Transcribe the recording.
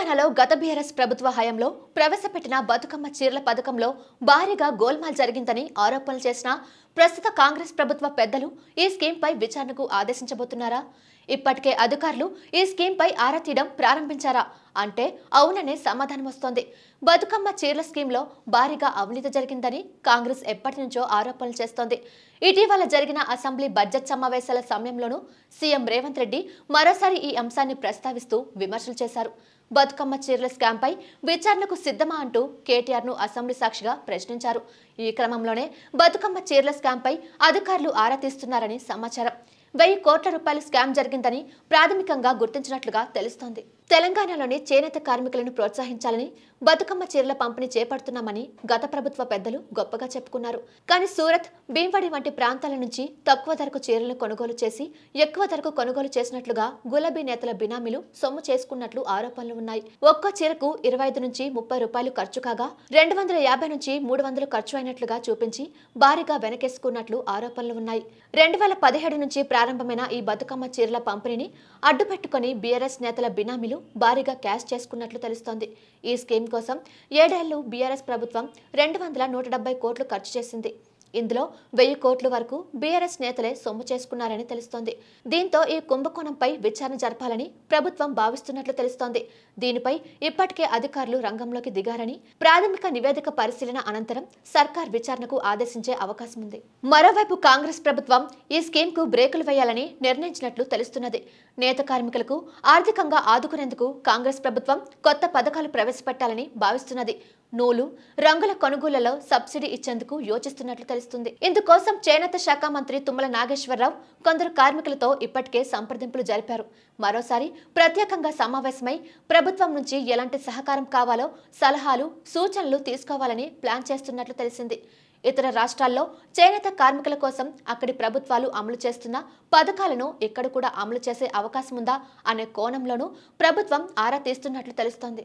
తెలంగాణలో గత బీఆర్ఎస్ ప్రభుత్వ హయాంలో ప్రవేశపెట్టిన బతుకమ్మ చీరల పథకంలో భారీగా గోల్మాల్ జరిగిందని ఆరోపణలు చేసిన ప్రస్తుత కాంగ్రెస్ ప్రభుత్వ పెద్దలు ఈ స్కీమ్పై విచారణకు ఆదేశించబోతున్నారా? ఇప్పటికే అధికారులు ఈ స్కీమ్పై ఆరా తీయడం ప్రారంభించారా? అంటే అవుననే సమాధానం వస్తోంది. బతుకమ్మ చీరల స్కీమ్లో భారీగా అవినీతి జరిగిందని కాంగ్రెస్ ఎప్పటి నుంచో ఆరోపణలు చేస్తోంది. ఇటీవల జరిగిన అసెంబ్లీ బడ్జెట్ సమావేశాల సమయంలోనూ సీఎం రేవంత్ రెడ్డి మరోసారి ఈ అంశాన్ని ప్రస్తావిస్తూ విమర్శలు చేశారు. బతుకమ్మ చీరల స్కామ్పై విచారణకు సిద్ధమా అంటూ కేటీఆర్ను అసెంబ్లీ సాక్షిగా ప్రశ్నించారు. ఈ క్రమంలోనే బతుకమ్మ చీరల స్కామ్పై అధికారులు ఆరా తీస్తున్నారని సమాచారం. వెయ్యి కోట్ల రూపాయల స్కామ్ జరిగిందని ప్రాథమికంగా గుర్తించినట్లుగా తెలుస్తోంది. తెలంగాణలోని చేనేత కార్మికులను ప్రోత్సహించాలని బతుకమ్మ చీరల పంపిణీ చేపడుతున్నామని గత ప్రభుత్వ పెద్దలు గొప్పగా చెప్పుకున్నారు. కానీ సూరత్ భీంవడి వంటి ప్రాంతాల నుంచి తక్కువ ధరకు చీరలను కొనుగోలు చేసి ఎక్కువ ధరకు కొనుగోలు చేసినట్లుగా గులాబీ నేతల బినామీలు సొమ్ము చేసుకున్నట్లు ఆరోపణలు ఉన్నాయి. ఒక్కో చీరకు ఇరవై ఐదు నుంచి ముప్పై రూపాయలు ఖర్చు కాగా రెండు వందల యాభై నుంచి మూడు వందలు ఖర్చు అయినట్లుగా చూపించి భారీగా వెనకేసుకున్నట్లు ఆరోపణలు ఉన్నాయి. రెండు వేల పదిహేడు నుంచి ప్రారంభమైన ఈ బతుకమ్మ చీరల పంపిణీని అడ్డుపెట్టుకుని బీఆర్ఎస్ నేతల బినామీలు భారీగా క్యాష్ చేసుకున్నట్లు తెలుస్తోంది. ఈ స్కీమ్ కోసం ఏడేళ్ళు బీఆర్ఎస్ ప్రభుత్వం రెండు వందల నూట డెబ్బై కోట్లు ఖర్చు చేసింది. ఇందులో వెయ్యి కోట్ల వరకు బీఆర్ఎస్ నేతలే సొమ్ము చేసుకున్నారని తెలుస్తోంది. దీంతో ఈ కుంభకోణంపై విచారణ జరపాలని ప్రభుత్వం భావిస్తున్నట్లు తెలుస్తోంది. దీనిపై ఇప్పటికే అధికారులు రంగంలోకి దిగారని ప్రాథమిక నివేదిక పరిశీలన అనంతరం సర్కార్ విచారణకు ఆదేశించే అవకాశం ఉంది. మరోవైపు కాంగ్రెస్ ప్రభుత్వం ఈ స్కీమ్కు బ్రేకులు వేయాలని నిర్ణయించినట్లు తెలుస్తున్నది. నేత కార్మికులకు ఆర్థికంగా ఆదుకునేందుకు కాంగ్రెస్ ప్రభుత్వం కొత్త పథకాలు ప్రవేశపెట్టాలని భావిస్తున్నది. నూలు రంగుల కొనుగోళ్ళలో సబ్సిడీ ఇచ్చేందుకు యోచిస్తున్నట్లు తెలుస్తుంది. ఇందుకోసం చేనేత శాఖ మంత్రి తుమ్మల నాగేశ్వరరావు కొందరు కార్మికులతో ఇప్పటికే సంప్రదింపులు జరిపారు. మరోసారి ప్రత్యేకంగా సమావేశమై ప్రభుత్వం నుంచి ఎలాంటి సహకారం కావాలో సలహాలు సూచనలు తీసుకోవాలని ప్లాన్ చేస్తున్నట్లు తెలిసింది. ఇతర రాష్ట్రాల్లో చేనేత కార్మికుల కోసం అక్కడి ప్రభుత్వాలు అమలు చేస్తున్న పథకాలను ఇక్కడ కూడా అమలు చేసే అవకాశం ఉందా అనే కోణంలోనూ ప్రభుత్వం ఆరా తీస్తున్నట్లు తెలుస్తోంది.